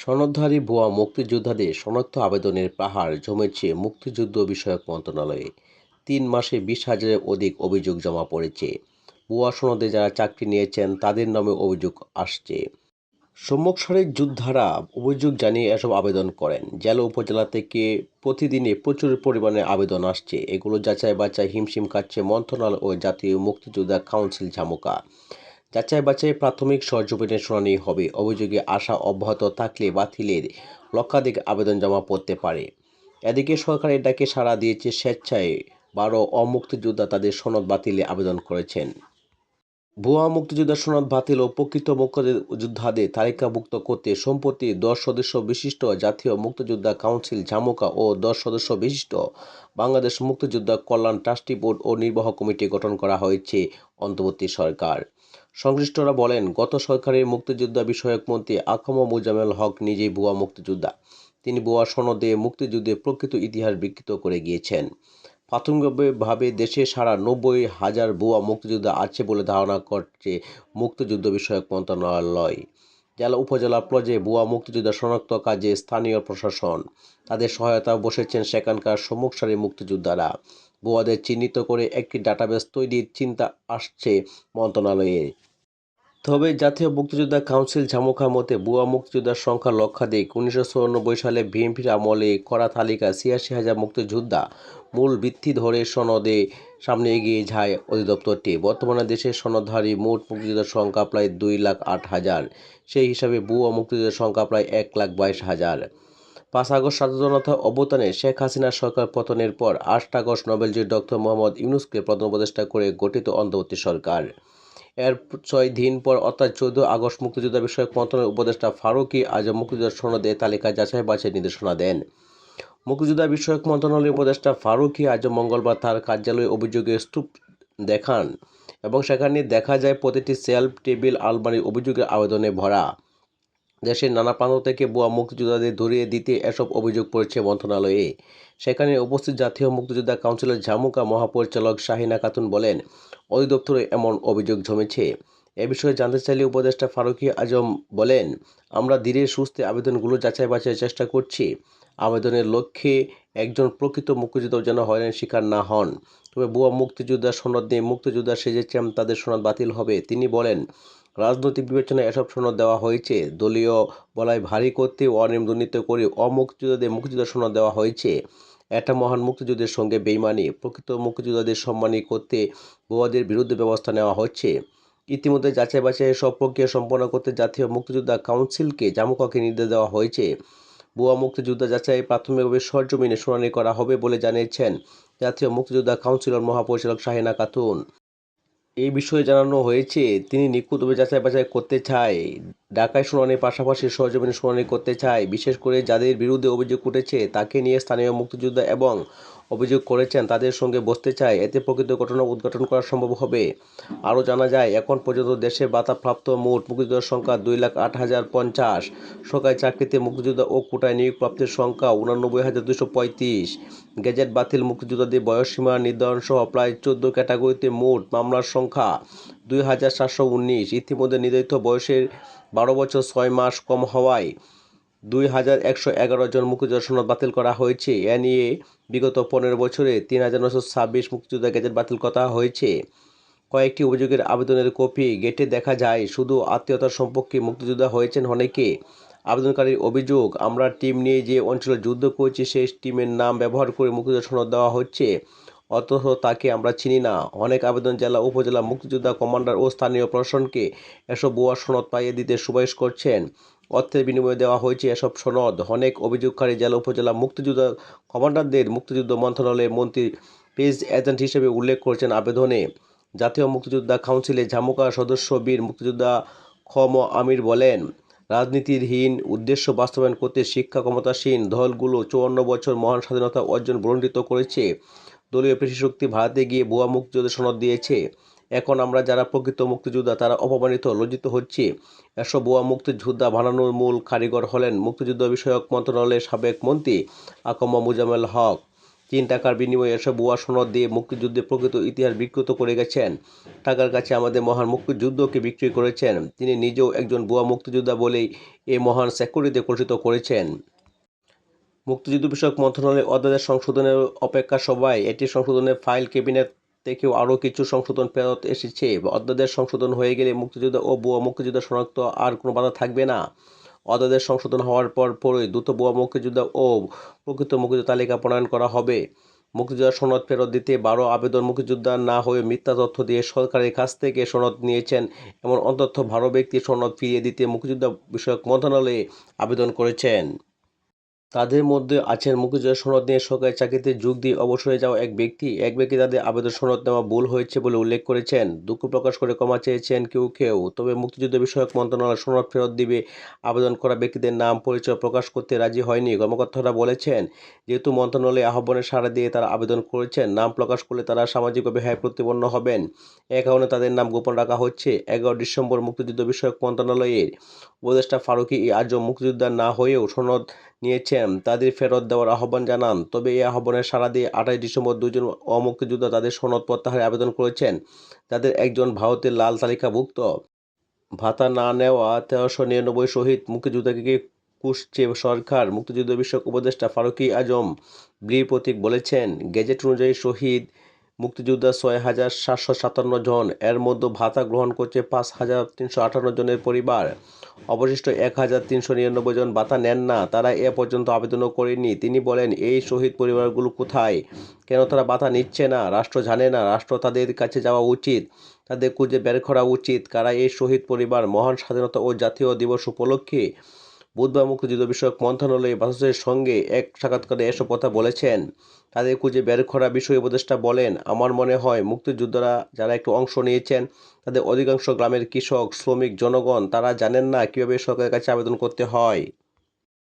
সনদধারী ভুয়া মুক্তিযোদ্ধাদের শনাক্ত আবেদনের পাহাড় জমেছে মুক্তিযুদ্ধ বিষয়ক মন্ত্রণালয়ে। তিন মাসে বিশ হাজারের অধিক অভিযোগ জমা পড়েছে। ভুয়া সনদে যারা চাকরি নিয়েছেন, তাদের নামে অভিযোগ আসছে। সম্মুখ সারির যোদ্ধারা অভিযোগ জানিয়ে এসব আবেদন করেন। জেলা উপজেলা থেকে প্রতিদিনে প্রচুর পরিমাণে আবেদন আসছে। এগুলো যাচাই বাছাই হিমশিম খাচ্ছে মন্ত্রণালয় ও জাতীয় মুক্তিযোদ্ধা কাউন্সিল ঝামুকা। যাচাই বাছাই প্রাথমিক সরজমিনের শুনানি হবে। অভিযোগে আশা অব্যাহত থাকলে বাতিলের লক্ষাধিক আবেদন জমা পড়তে পারে। এদিকে সরকারের ডাকে সাড়া দিয়েছে স্বেচ্ছায় বারো অমুক্তিযোদ্ধা তাদের সনদ বাতিলে আবেদন করেছেন। ভুয়া মুক্তিযোদ্ধা সনদ বাতিল ও প্রকৃত মুক্তিযোদ্ধাদের তালিকাভুক্ত করতে সম্প্রতি দশ সদস্য বিশিষ্ট জাতীয় মুক্তিযোদ্ধা কাউন্সিল ঝামুকা ও দশ সদস্য বিশিষ্ট বাংলাদেশ মুক্তিযোদ্ধা কল্যাণ ট্রাস্টি বোর্ড ও নির্বাহ কমিটি গঠন করা হয়েছে অন্তর্বর্তী সরকার। সংশ্লিষ্টরা বলেন, গত সরকারের মুক্তিযোদ্ধা বিষয়ক মন্ত্রী আকম মুজামেল হক নিজেই ভুয়া মুক্তিযোদ্ধা। তিনি ভুয়া সনদে মুক্তিযুদ্ধের প্রকৃত ইতিহাস বিকৃত করে গিয়েছেন। প্রাথমিকভাবে দেশে সারা নব্বই হাজার ভুয়া মুক্তিযোদ্ধা আছে বলে ধারণা করছে মুক্তিযুদ্ধ বিষয়ক মন্ত্রণালয়। জেলা উপজেলা প্লজে বুয়া মুক্তিযোদ্ধা শনাক্ত কাজে স্থানীয় প্রশাসন। তাদের সহায়তা বসেছেন সেখানকার সম্মুখ সারি মুক্তিযোদ্ধারা। বুয়াদের চিহ্নিত করে একটি ডাটাবেস তৈরির চিন্তা আসছে মন্ত্রণালয়ে। তবে জাতীয় মুক্তিযোদ্ধা কাউন্সিল ঝামুখার মতে বুয়া মুক্তিযোদ্ধার সংখ্যা লক্ষাধিক। উনিশশো চুরানব্বই সালে বিএনপির আমলে করা তালিকা ছিয়াশি হাজার মুক্তিযোদ্ধা মূল ভিত্তি ধরে সনদে সামনে এগিয়ে যায় অধিদপ্তরটি। বর্তমানে দেশের সনদধারী মোট মুক্তিযোদ্ধার সংখ্যা প্রায় দুই লাখ আট হাজার। সেই হিসাবে বুয়া মুক্তিযোদ্ধার সংখ্যা প্রায় এক লাখ বাইশ হাজার। পাঁচ আগস্ট স্বাধীনতা অবদানে শেখ হাসিনার সরকার পতনের পর আট আগস্ট নোবেলজয়ী ডক্টর মোহাম্মদ ইউনুসকে প্রধান উপদেষ্টা করে গঠিত অন্তর্বর্তী সরকার। এর ছয় দিন পর, অর্থাৎ চৌদ্দ আগস্ট মুক্তিযোদ্ধা বিষয়ক মন্ত্রণালয়ের উপদেষ্টা ফারুকি আজ মুক্তিযোদ্ধা সনদে তালিকা যাচাই বাছাই নির্দেশনা দেন। মুক্তিযোদ্ধা বিষয়ক মন্ত্রণালয়ের উপদেষ্টা ফারুকি আজ মঙ্গলবার তার কার্যালয়ে অভিযোগে স্তূপ দেখান এবং সেখানে দেখা যায় প্রতিটি সেলফ টেবিল আলমারি অভিযোগের আবেদনে ভরা। দেশের নানা প্রান্ত থেকে বুয়া মুক্তিযোদ্ধাদের ধরিয়ে দিতে এসব অভিযোগ পড়েছে মন্ত্রণালয়ে। সেখানে উপস্থিত জাতীয় মুক্তিযোদ্ধা কাউন্সিলের ঝামুকা মহাপরিচালক শাহিনা খাতুন বলেন, অধিদপ্তরে এমন অভিযোগ জমেছে। এ বিষয়ে জানতে চাইলে উপদেষ্টা ফারুকি আজম বলেন, আমরা ধীরে সুস্থে আবেদনগুলো যাচাই বাছাই চেষ্টা করছি। আবেদনের লক্ষ্যে একজন প্রকৃত মুক্তিযোদ্ধা যেন হয়রানির শিকার না হন। তবে বুয়া মুক্তিযোদ্ধা সনদ নিয়ে মুক্তিযোদ্ধা সেজেছেন, তাদের সনদ বাতিল হবে। তিনি বলেন রাজনৈতিক বিবেচনায় এসব সনদ দেওয়া হয়েছে। দলীয় বলায় ভারী করতে অনিয়ম দুর্নীতি করে অমুক্তিযোদ্ধাদের মুক্তিযোদ্ধা সনদ দেওয়া হয়েছে। এটা মহান মুক্তিযুদ্ধের সঙ্গে বেইমানি, প্রকৃত মুক্তিযোদ্ধাদের সম্মানী করতে ভুয়াদের বিরুদ্ধে ব্যবস্থা নেওয়া হচ্ছে। ইতিমধ্যে যাচাই বাছাই সব প্রক্রিয়া সম্পন্ন করতে জাতীয় মুক্তিযোদ্ধা কাউন্সিলকে জামুকাকে নির্দেশ দেওয়া হয়েছে। ভুয়া মুক্তিযোদ্ধা যাচাই প্রাথমিকভাবে সরজমিনে শুনানি করা হবে বলে জানিয়েছেন জাতীয় মুক্তিযোদ্ধা কাউন্সিলর মহাপরিচালক শাহিনা খাতুন। এই বিষয়ে জানানো হয়েছে, তিনি নিখুঁতভাবে যাচাই বাছাই করতে চায়, ঢাকায় শুনানির পাশাপাশি সরজমিনে শুনানি করতে চায়, বিশেষ করে যাদের বিরুদ্ধে অভিযোগ উঠেছে তাকে নিয়ে স্থানীয় মুক্তিযোদ্ধা এবং অভিযোগ করেছেন, তাদের সঙ্গে বসতে চায়। এতে প্রকৃত ঘটনা উদ্ঘাটন করা সম্ভব হবে। আরও জানা যায়, এখন পর্যন্ত দেশে বাতাপ্রাপ্ত মোট মুক্তিযোদ্ধার সংখ্যা দুই লাখ আট হাজার পঞ্চাশ। সরকারি চাকরিতে মুক্তিযোদ্ধা ও কোটায় নিয়োগপ্রাপ্তের সংখ্যা উনানব্বই হাজার দুশো পঁয়ত্রিশ। গেজেট বাতিল মুক্তিযোদ্ধাদের বয়সসীমা নির্ধারণ সহ প্রায় চোদ্দ ক্যাটাগরিতে মোট মামলার সংখ্যা দুই হাজার সাতশো উনিশ। ইতিমধ্যে নির্ধারিত বয়সের বারো বছর ছয় মাস কম হওয়ায় দুই হাজার একশো এগারো জন মুক্তিযোদ্ধা সনদ বাতিল করা হয়েছে। এ নিয়ে বিগত পনেরো বছরে তিন হাজার নশো ছাব্বিশ মুক্তিযোদ্ধা গেজেট বাতিল করা হয়েছে। কয়েকটি অভিযোগের আবেদনের কপি গেটে দেখা যায়, শুধু আত্মীয়তার সম্পর্কে মুক্তিযোদ্ধা হয়েছেন অনেকে। আবেদনকারীর অভিযোগ, আমরা টিম নিয়ে যে অঞ্চলে যুদ্ধ করেছি, সেই টিমের নাম ব্যবহার করে মুক্তিযোদ্ধা সনদ দেওয়া হচ্ছে, অথচ তাকে আমরা চিনি না। অনেক আবেদন জেলা, উপজেলা মুক্তিযোদ্ধা কমান্ডার ও স্থানীয় প্রশাসনকে এসব ভুয়া সনদ পাইয়ে দিতে সুপারিশ করছেন। অর্থের বিনিময়ে দেওয়া হয়েছে এসব সনদ। অনেক অভিযোগকারী জেলা উপজেলা মুক্তিযোদ্ধা কমান্ডারদের মুক্তিযুদ্ধ মন্ত্রণালয়ের মন্ত্রী পেজ এজেন্ট হিসেবে উল্লেখ করেছেন আবেদনে। জাতীয় মুক্তিযোদ্ধা কাউন্সিলে ঝামুকা সদস্য বীর মুক্তিযোদ্ধা খম আমির বলেন, রাজনীতিরহীন উদ্দেশ্য বাস্তবায়ন করতে শিক্ষা ক্ষমতাসীন দলগুলো চুয়ান্ন বছর মহান স্বাধীনতা অর্জন বর্ণিত করেছে। দলীয় পেশিশক্তি ভারতে গিয়ে ভুয়া মুক্তিযোদ্ধা সনদ দিয়েছে। এখন আমরা যারা প্রকৃত মুক্তিযোদ্ধা, তারা অপমানিত, লজ্জিত হচ্ছে। এসব ভুয়া মুক্তিযোদ্ধা বানানোর মূল কারিগর হলেন মুক্তিযুদ্ধ বিষয়ক মন্ত্রণালয়ের সাবেক মন্ত্রী আকম মুজামেল হক। তিন টাকার বিনিময়ে এসব ভুয়া সনদ দিয়ে মুক্তিযুদ্ধের প্রকৃত ইতিহাস বিকৃত করে গেছেন। টাকার কাছে আমাদের মহান মুক্তিযুদ্ধকে বিক্রি করেছেন। তিনি নিজেও একজন ভুয়া মুক্তিযোদ্ধা বলেই এই মহান স্যাকুরিতে ঘোষিত করেছেন। মুক্তিযুদ্ধ বিষয়ক মন্ত্রণালয় অধ্যাদেশ সংশোধনের অপেক্ষা সবাই এটি সংশোধনের ফাইল, ক্যাবিনেট থেকেও আরও কিছু সংশোধন ফেরত এসেছে। অধ্যাদেশ সংশোধন হয়ে গেলে মুক্তিযোদ্ধা ও ভুয়া মুক্তিযোদ্ধা শনাক্ত আর কোনো বাধা থাকবে না। অধ্যাদেশ সংশোধন হওয়ার পর পরই দ্রুত ভুয়া মুক্তিযোদ্ধা ও প্রকৃত মুক্তিযোদ্ধা তালিকা প্রণয়ন করা হবে। মুক্তিযোদ্ধা সনদ ফেরত দিতে বারো আবেদন মুক্তিযোদ্ধা না হয়ে মিথ্যা তথ্য দিয়ে সরকারের কাছ থেকে সনদ নিয়েছেন এমন অন্তত বারো ব্যক্তি সনদ ফিরিয়ে দিতে মুক্তিযোদ্ধা বিষয়ক মন্ত্রণালয়ে আবেদন করেছেন। তাদের মধ্যে আছেন মুক্তিযোদ্ধা সনদ নিয়ে সরকারি চাকরিতে যোগ দিয়ে অবসরে যাওয়া এক ব্যক্তি। এক ব্যক্তি তাদের আবেদন সনদ নেওয়া ভুল হয়েছে বলে উল্লেখ করেছেন। দুঃখ প্রকাশ করে ক্ষমা চেয়েছেন কেউ কেউ। তবে মুক্তিযুদ্ধ বিষয়ক মন্ত্রণালয় সনদ ফেরত দিবে আবেদন করা ব্যক্তিদের নাম পরিচয় প্রকাশ করতে রাজি হয়নি। কর্মকর্তারা বলেছেন, যেহেতু মন্ত্রণালয়ে আহ্বানে সাড়া দিয়ে তারা আবেদন করেছেন, নাম প্রকাশ করলে তারা সামাজিকভাবে হ্যায় প্রতিপন্ন হবেন। এ কারণে তাদের নাম গোপন রাখা হচ্ছে। এগারো ডিসেম্বর মুক্তিযুদ্ধ বিষয়ক মন্ত্রণালয়ের উপদেষ্টা ফারুকি আজম মুক্তিযোদ্ধা না হয়েও সনদ নিয়েছেন। তাদের ফেরত দেওয়ার আহ্বান জানান। তবে এই আহ্বানের সাড়া দিয়ে আঠাশ ডিসেম্বর দুজন অমুক্তিযোদ্ধা তাদের সনদ প্রত্যাহারের আবেদন করেছেন। তাদের একজন ভারতের লাল তালিকাভুক্ত। ভাতা না নেওয়া তেরোশো নিরানব্বই শহীদ মুক্তিযোদ্ধাকে কুশছে সরকার মুক্তিযুদ্ধ বিষয়ক উপদেষ্টা ফারুকি আজম বীর প্রতীক বলেছেন। গেজেট অনুযায়ী শহীদ মুক্তিযোদ্ধা ছয় হাজার সাতশো সাতান্ন জন। এর মধ্যে ভাতা গ্রহণ করছে পাঁচ হাজার তিনশো আটান্ন জনের পরিবার। অবশিষ্ট এক হাজার তিনশো নিরানব্বই জন ভাতা নেন না। তারা এ পর্যন্ত আবেদনও করেনি তিনি বলেন, এই শহীদ পরিবারগুলো কোথায়? কেন তারা ভাতা নিচ্ছে না? রাষ্ট্র জানে না। রাষ্ট্র তাদের কাছে যাওয়া উচিত। তাদের খুঁজে বের করা উচিত। কারা এই শহীদ পরিবার মহান স্বাধীনতা ও জাতীয় দিবস উপলক্ষে বুধবার মুক্তিযুদ্ধ বিষয়ক মন্ত্রণালয়ে বাসুসের সঙ্গে এক সাক্ষাৎকারে এসব কথা বলেছেন। তাদের খুঁজে বের করা বিষয় উপদেষ্টা বলেন, আমার মনে হয় মুক্তিযোদ্ধারা যারা একটু অংশ নিয়েছেন, তাদের অধিকাংশ গ্রামের কৃষক, শ্রমিক, জনগণ, তারা জানেন না কীভাবে সরকারের কাছে আবেদন করতে হয়।